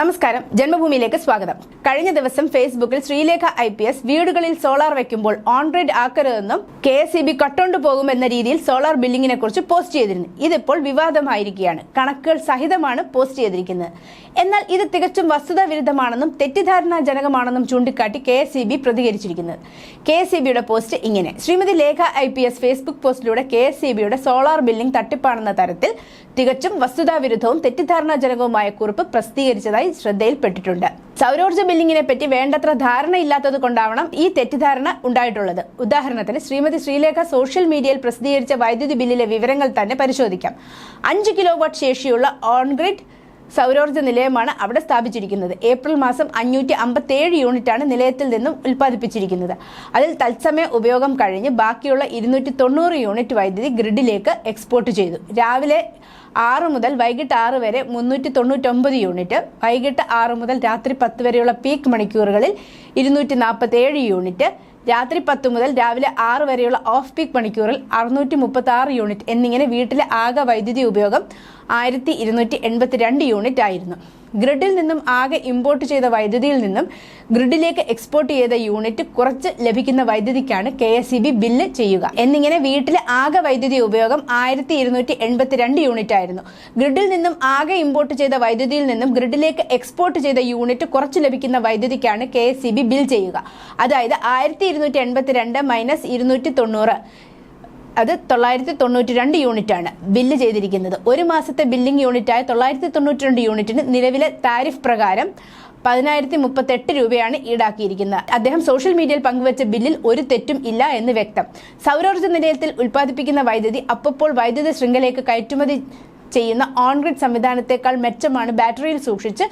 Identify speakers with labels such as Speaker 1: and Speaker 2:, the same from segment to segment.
Speaker 1: നമസ്കാരം. ജന്മഭൂമിയിലേക്ക് സ്വാഗതം. കഴിഞ്ഞ ദിവസം ഫേസ്ബുക്കിൽ ശ്രീലേഖ ഐ പി എസ് വീടുകളിൽ സോളാർ വെക്കുമ്പോൾ ഓൺ ഗ്രിഡ് ആക്കരുതെന്നും കെ എസ് ഇ ബി കട്ടുകൊണ്ട് പോകുമെന്ന രീതിയിൽ സോളാർ ബില്ലിങ്ങിനെ കുറിച്ച് പോസ്റ്റ് ചെയ്തിരുന്നു. ഇതിപ്പോൾ വിവാദമായിരിക്കുകയാണ്. കണക്കുകൾ സഹിതമാണ് പോസ്റ്റ് ചെയ്തിരിക്കുന്നത്. എന്നാൽ ഇത് തികച്ചും വസ്തുതാ വിരുദ്ധമാണെന്നും തെറ്റിദ്ധാരണാജനകമാണെന്നും ചൂണ്ടിക്കാട്ടി കെ എസ് ഇ ബി പ്രതികരിച്ചിരിക്കുന്നത്. കെ എസ് ഇ ബിയുടെ പോസ്റ്റ് ഇങ്ങനെ. Srimathi Lekha I P S Facebook പോസ്റ്റിലൂടെ K S E ബിയുടെ സോളാർ ബില്ലിംഗ് തട്ടിപ്പാണെന്ന തരത്തിൽ തികച്ചും വസ്തുതാവിരുദ്ധവും തെറ്റിദ്ധാരണാജനകവുമായ കുറിപ്പ് പ്രസിദ്ധീകരിച്ചതായി ശ്രദ്ധയിൽപ്പെട്ടിട്ടുണ്ട്. സൗരോർജ ബില്ലിങ്ങിനെ പറ്റി വേണ്ടത്ര ധാരണയില്ലാത്തത് കൊണ്ടാവണം ഈ തെറ്റിദ്ധാരണ ഉണ്ടായിട്ടുള്ളത്. ഉദാഹരണത്തിന് ശ്രീമതി ശ്രീലേഖ സോഷ്യൽ മീഡിയയിൽ പ്രസിദ്ധീകരിച്ച വൈദ്യുതി ബില്ലിലെ വിവരങ്ങൾ തന്നെ പരിശോധിക്കാം. അഞ്ച് കിലോ വാട്ട് ശേഷിയുള്ള ഓൺഗ്രിഡ് സൗരോർജ നിലയമാണ് അവിടെ സ്ഥാപിച്ചിരിക്കുന്നത്. ഏപ്രിൽ മാസം അഞ്ഞൂറ്റി അമ്പത്തേഴ് യൂണിറ്റാണ് നിലയത്തിൽ നിന്നും ഉൽപ്പാദിപ്പിച്ചിരിക്കുന്നത്. അതിൽ തത്സമയ ഉപയോഗം കഴിഞ്ഞ് ബാക്കിയുള്ള ഇരുന്നൂറ്റി തൊണ്ണൂറ് യൂണിറ്റ് വൈദ്യുതി ഗ്രിഡിലേക്ക് എക്സ്പോർട്ട് ചെയ്തു. രാവിലെ ആറ് മുതൽ വൈകിട്ട് ആറ് വരെ മുന്നൂറ്റി തൊണ്ണൂറ്റൊമ്പത് യൂണിറ്റ് വൈകിട്ട് ആറ് മുതൽ രാത്രി പത്ത് വരെയുള്ള പീക്ക് മണിക്കൂറുകളിൽ ഇരുന്നൂറ്റി നാൽപ്പത്തേഴ് യൂണിറ്റ് രാത്രി പത്ത് മുതൽ രാവിലെ ആറ് വരെയുള്ള ഓഫ് പീക്ക് മണിക്കൂറിൽ അറുന്നൂറ്റി മുപ്പത്തി ആറ് യൂണിറ്റ് എന്നിങ്ങനെ വീട്ടിലെ ആകെ വൈദ്യുതി ഉപയോഗം ആയിരത്തി ഇരുന്നൂറ്റി എൺപത്തി രണ്ട് യൂണിറ്റ് ആയിരുന്നു ഗ്രിഡിൽ നിന്നും ആകെ ഇമ്പോർട്ട് ചെയ്ത വൈദ്യുതിയിൽ നിന്നും ഗ്രിഡിലേക്ക് എക്സ്പോർട്ട് ചെയ്ത യൂണിറ്റ് കുറച്ച് ലഭിക്കുന്ന വൈദ്യുതിക്കാണ് K S E B bill ചെയ്യുക. എന്നിങ്ങനെ വീട്ടിലെ ആകെ വൈദ്യുതി ഉപയോഗം ആയിരത്തി ഇരുന്നൂറ്റി എൺപത്തി രണ്ട് യൂണിറ്റ് ആയിരുന്നു ഗ്രിഡിൽ നിന്നും ആകെ ഇമ്പോർട്ട് ചെയ്ത വൈദ്യുതിയിൽ നിന്നും ഗ്രിഡിലേക്ക് എക്സ്പോർട്ട് ചെയ്ത യൂണിറ്റ് കുറച്ച് ലഭിക്കുന്ന വൈദ്യുതിക്കാണ് K S E B bill ചെയ്യുക. അതായത് ആയിരത്തി ഇരുന്നൂറ്റി എൺപത്തി രണ്ട് മൈനസ് ഇരുന്നൂറ്റി തൊണ്ണൂറ് അത് തൊള്ളായിരത്തി തൊണ്ണൂറ്റി രണ്ട് യൂണിറ്റാണ് ബില്ല് ചെയ്തിരിക്കുന്നത്. ഒരു മാസത്തെ ബില്ലിംഗ് യൂണിറ്റായ തൊള്ളായിരത്തി തൊണ്ണൂറ്റി രണ്ട് യൂണിറ്റിന് നിലവിലെ താരിഫ് പ്രകാരം പതിനായിരത്തി മുപ്പത്തെട്ട് രൂപയാണ് ഈടാക്കിയിരിക്കുന്നത്. അദ്ദേഹം സോഷ്യൽ മീഡിയയിൽ പങ്കുവച്ച ബില്ലിൽ ഒരു തെറ്റും ഇല്ല എന്ന് വ്യക്തം. സൗരോർജ നിലയത്തിൽ ഉൽപ്പാദിപ്പിക്കുന്ന വൈദ്യുതി അപ്പോൾ വൈദ്യുത ശൃംഖലയ്ക്ക് കയറ്റുമതി ചെയ്യുന്ന ഓൺ ഗ്രിഡ് സംവിധാനത്തെക്കാൾ മെച്ചമാണ് ബാറ്ററിയിൽ സൂക്ഷിച്ച്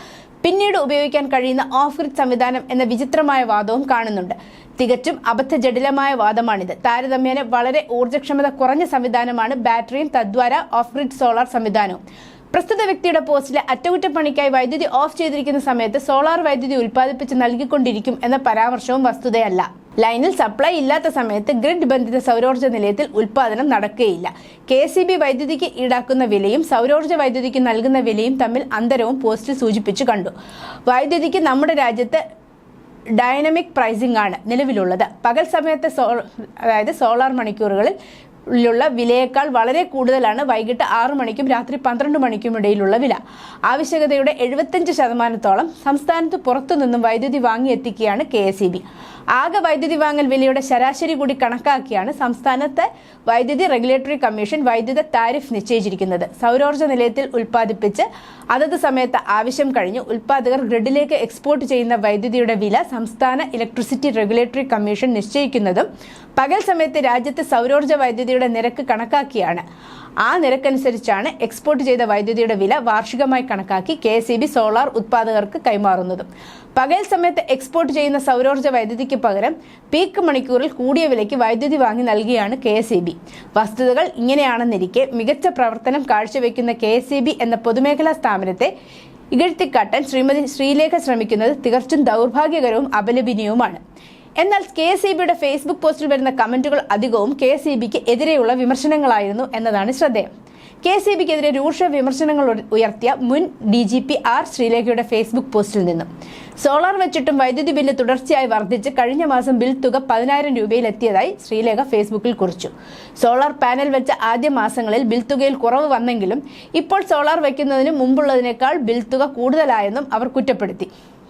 Speaker 1: പിന്നീട് ഉപയോഗിക്കാൻ കഴിയുന്ന ഓഫ് ഗ്രിഡ് സംവിധാനം എന്ന വിചിത്രമായ വാദവും കാണുന്നുണ്ട്. തികച്ചും അബദ്ധജടിലമായ വാദമാണിത്. താരതമ്യേന വളരെ ഊർജക്ഷമത കുറഞ്ഞ സംവിധാനമാണ് ബാറ്ററിയും തദ്വാര ഓഫ് ഗ്രിഡ് സോളാർ സംവിധാനവും. പ്രസ്തുത വ്യക്തിയുടെ പോസ്റ്റിലെ അറ്റകുറ്റപ്പണിക്കായി വൈദ്യുതി ഓഫ് ചെയ്തിരിക്കുന്ന സമയത്ത് സോളാർ വൈദ്യുതി ഉൽപ്പാദിപ്പിച്ച് നൽകിക്കൊണ്ടിരിക്കും എന്ന പരാമർശവും വസ്തുതയല്ല. ലൈനിൽ സപ്ലൈ ഇല്ലാത്ത സമയത്ത് ഗ്രിഡ് ബന്ധിത സൗരോർജ നിലയത്തിൽ ഉൽപ്പാദനം നടക്കുകയില്ല. കെ സി ബി വൈദ്യുതിക്ക് ഈടാക്കുന്ന വിലയും സൗരോർജ വൈദ്യുതിക്ക് നൽകുന്ന വിലയും തമ്മിൽ അന്തരവും പോസ്റ്റിൽ സൂചിപ്പിച്ചു കണ്ടു. വൈദ്യുതിക്ക് നമ്മുടെ രാജ്യത്ത് ഡൈനമിക് പ്രൈസിംഗ് ആണ് നിലവിലുള്ളത്. പകൽ സമയത്തെ സോ അതായത് സോളാർ മണിക്കൂറുകളിൽ ലുള്ള വിലയേക്കാൾ വളരെ കൂടുതലാണ് വൈകിട്ട് ആറു മണിക്കും രാത്രി പന്ത്രണ്ട് മണിക്കും ഇടയിലുള്ള വില. ആവശ്യകതയുടെ എഴുപത്തഞ്ച് ശതമാനത്തോളം സംസ്ഥാനത്ത് പുറത്തുനിന്നും വൈദ്യുതി വാങ്ങിയെത്തിക്കുകയാണ് കെ എസ് ആകെ വൈദ്യുതി വാങ്ങൽ വിലയുടെ ശരാശരി കൂടി കണക്കാക്കിയാണ് സംസ്ഥാനത്തെ വൈദ്യുതി റെഗുലേറ്ററി കമ്മീഷൻ വൈദ്യുത താരിഫ് നിശ്ചയിച്ചിരിക്കുന്നത്. സൗരോർജ നിലയത്തിൽ ഉൽപ്പാദിപ്പിച്ച് അതത് സമയത്ത് ആവശ്യം കഴിഞ്ഞ് ഉൽപ്പാദകർ ഗ്രിഡിലേക്ക് എക്സ്പോർട്ട് ചെയ്യുന്ന വൈദ്യുതിയുടെ വില സംസ്ഥാന ഇലക്ട്രിസിറ്റി റെഗുലേറ്ററി കമ്മീഷൻ നിശ്ചയിക്കുന്നതും പകൽ സമയത്ത് രാജ്യത്തെ സൗരോർജ വൈദ്യുതിയുടെ നിരക്ക് കണക്കാക്കിയാണ്. ആ നിരക്കനുസരിച്ചാണ് എക്സ്പോർട്ട് ചെയ്ത വൈദ്യുതിയുടെ വില വാർഷികമായി കണക്കാക്കി കെ സോളാർ ഉത്പാദകർക്ക് കൈമാറുന്നത്. പകൽ സമയത്ത് എക്സ്പോർട്ട് ചെയ്യുന്ന സൗരോർജ വൈദ്യുതിക്ക് പകരം പീക്ക് മണിക്കൂറിൽ കൂടിയ വിലയ്ക്ക് വൈദ്യുതി വാങ്ങി നൽകിയാണ് കെ എസ് വസ്തുതകൾ ഇങ്ങനെയാണെന്നിരിക്കെ മികച്ച പ്രവർത്തനം കാഴ്ചവെക്കുന്ന കെ എസ് എന്ന പൊതുമേഖലാ സ്ഥാപനത്തെ ഇകഴ്ത്തിക്കാട്ടാൻ ശ്രീമതി ശ്രീലേഖ ശ്രമിക്കുന്നത് തികച്ചും ദൗർഭാഗ്യകരവും അപലപനീയവുമാണ്. എന്നാൽ കെ ഇ ബിയുടെ ഫേസ്ബുക്ക് പോസ്റ്റിൽ വരുന്ന കമന്റുകൾ അധികവും കെ ഇ ബിക്ക് എതിരെയുള്ള വിമർശനങ്ങളായിരുന്നു എന്നതാണ് ശ്രദ്ധേയം. കെ ഇ ബിക്കെതിരെ രൂക്ഷ വിമർശനങ്ങൾ ഉയർത്തിയ മുൻ ഡി ജി പി ആർ ശ്രീലേഖയുടെ ഫേസ്ബുക്ക് പോസ്റ്റിൽ നിന്നും. സോളാർ വെച്ചിട്ടും വൈദ്യുതി ബില്ല് തുടർച്ചയായി വർദ്ധിച്ച് കഴിഞ്ഞ മാസം ബിൽ തുക പതിനായിരം രൂപയിലെത്തിയതായി ശ്രീലേഖ ഫേസ്ബുക്കിൽ കുറിച്ചു. സോളാർ പാനൽ വെച്ച ആദ്യ മാസങ്ങളിൽ ബിൽ തുകയിൽ കുറവ് വന്നെങ്കിലും ഇപ്പോൾ സോളാർ വയ്ക്കുന്നതിന് മുമ്പുള്ളതിനേക്കാൾ ബിൽ തുക കൂടുതലായെന്നും അവർ കുറ്റപ്പെടുത്തി.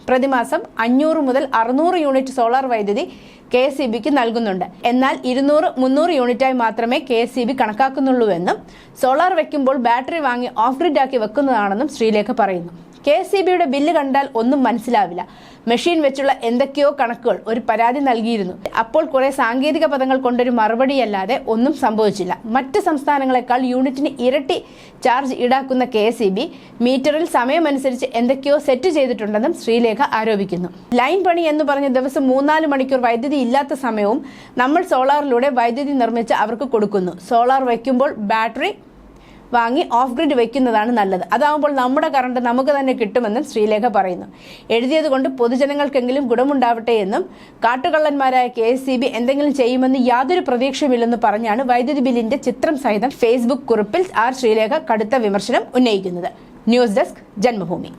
Speaker 1: പ്രതിമാസം അഞ്ഞൂറ് മുതൽ അറുന്നൂറ് യൂണിറ്റ് സോളാർ വൈദ്യുതി കെ എസ് ഇ ബിക്ക് നൽകുന്നുണ്ട്. എന്നാൽ ഇരുന്നൂറ് മുന്നൂറ് യൂണിറ്റായി മാത്രമേ കെ എസ് ഇ ബി കണക്കാക്കുന്നുള്ളൂവെന്നും സോളാർ വയ്ക്കുമ്പോൾ ബാറ്ററി വാങ്ങി ഓഫ് ഗ്രിഡ് ആക്കി വെക്കുന്നതാണെന്നും ശ്രീലേഖ പറയുന്നു. കെ ഇ ബിയുടെ ബില്ല് കണ്ടാൽ ഒന്നും മനസ്സിലാവില്ല. മെഷീൻ വെച്ചുള്ള എന്തൊക്കെയോ കണക്കുകൾ ഒരു പരാതി നൽകിയിരുന്നു. അപ്പോൾ കുറെ സാങ്കേതിക പദങ്ങൾ കൊണ്ടൊരു മറുപടിയല്ലാതെ ഒന്നും സംഭവിച്ചില്ല. മറ്റ് സംസ്ഥാനങ്ങളെക്കാൾ യൂണിറ്റിന് ഇരട്ടി ചാർജ് ഈടാക്കുന്ന കെ ഇ ബി മീറ്ററിൽ സമയമനുസരിച്ച് എന്തൊക്കെയോ സെറ്റ് ചെയ്തിട്ടുണ്ടെന്നും ശ്രീലേഖ ആരോപിക്കുന്നു. ലൈൻ പണി എന്ന് പറഞ്ഞ ദിവസം മൂന്നാൽ മണിക്കൂർ വൈദ്യുതി ഇല്ലാത്ത സമയവും നമ്മൾ സോളാറിലൂടെ വൈദ്യുതി നിർമ്മിച്ച് അവർക്ക് കൊടുക്കുന്നു. സോളാർ വയ്ക്കുമ്പോൾ ബാറ്ററി വാങ്ങി ഓഫ് ഗ്രിഡ് വെക്കുന്നതാണ് നല്ലത്. അതാവുമ്പോൾ നമ്മുടെ കറണ്ട് നമുക്ക് തന്നെ കിട്ടുമെന്നും ശ്രീലേഖ പറയുന്നു. എഴുതിയത് കൊണ്ട് പൊതുജനങ്ങൾക്കെങ്കിലും ഗുണമുണ്ടാവട്ടെ എന്നും കാട്ടുകള്ളന്മാരായ കെ എന്തെങ്കിലും ചെയ്യുമെന്ന് യാതൊരു പ്രതീക്ഷയുമില്ലെന്ന് പറഞ്ഞാണ് വൈദ്യുതി ബില്ലിന്റെ ചിത്രം സഹിതം ഫേസ്ബുക്ക് കുറിപ്പിൽ ആർ ശ്രീലേഖ കടുത്ത വിമർശനം ഉന്നയിക്കുന്നത്. News desk Janmabhumi.